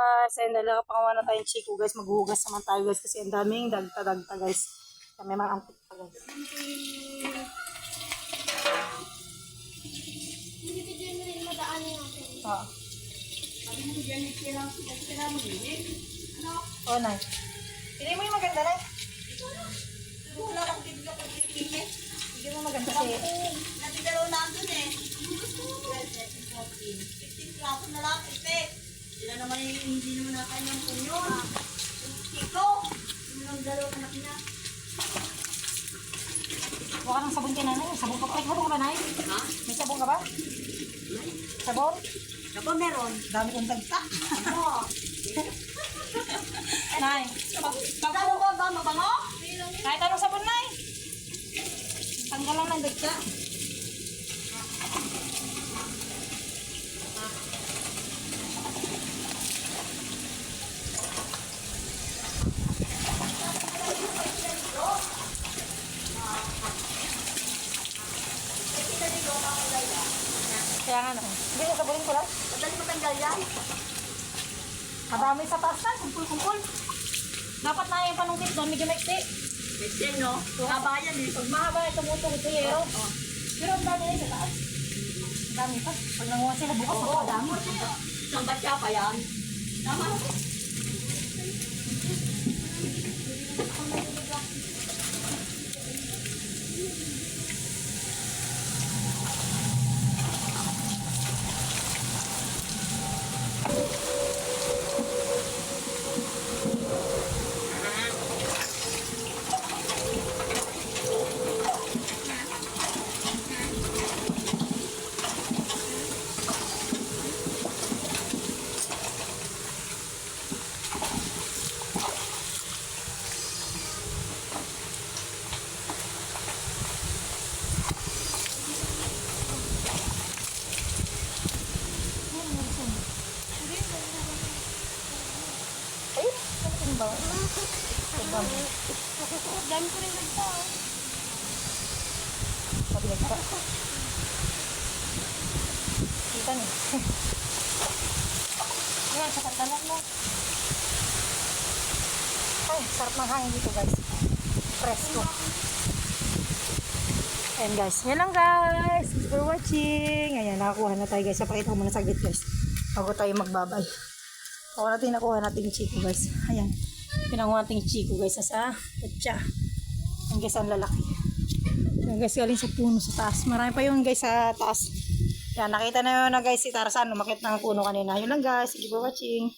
guys. Ayun, dalawa pangawa na tayong chiko guys. Maghuhugas naman tayo guys kasi ang daming dagta-dagta guys. Kami mga antik pa guys. Oo. Oh, nay. Pili mo yung maganda, nay. Wala akong bibigyan ko pipili. Hindi mo maganda kasi. Nabigalaw na doon eh. 12, 13, 14. 15 klase na lang, ipe. Sila naman yung hindi naman nakanyang punyon. Kiko, yung lang dalawa anak niya. Huwag ka ng sabon kay nanay. Sabon ka pa. Sabon ka ba, nay? Ha? May sabon ka ba? Sabon? Ako meron. Dami kong dagta. Ano? nay. Talo ba ba? Mabango? Kahit anong sabon, nay. Tanggal lang ng dagta. Kaya nga naman. Hindi, sasabunin ko lang. Madali matanggal yan. Madami sa taas na, kumpul-kumpul. Dapat na yung panungkit doon, medyo maiksi. Kasi no, kabayan eh. Pag mahaba, tumutong ito yero. Pero ang dami na sa taas. Ang dami pa. Pag nanguha sila bukas, Oo, napakadami. Isang batya pa yan. Tama. Ayun, ba? Mo. Dami ko rin nagta. Mabilag pa. Kita niyo. Ayan, sa kantalan mo. Ay, sarap ng hangin dito guys. Presko. Ayan guys. Yan lang guys. Thanks for watching. Ayan, nakakuha na tayo guys. Napakita ko muna saglit guys. Bago tayo magbabay. Ako natin nakuha natin yung chiko guys. Ayan. Pinanguha natin yung chiko guys. Sa kutsa. Ayan guys, ang lalaki. Ayan guys, galing sa puno sa taas. Marami pa yun guys sa taas. Yan, nakita na yun na guys si Tarzan. Umakit ng puno kanina. Yun lang guys. Sige for watching.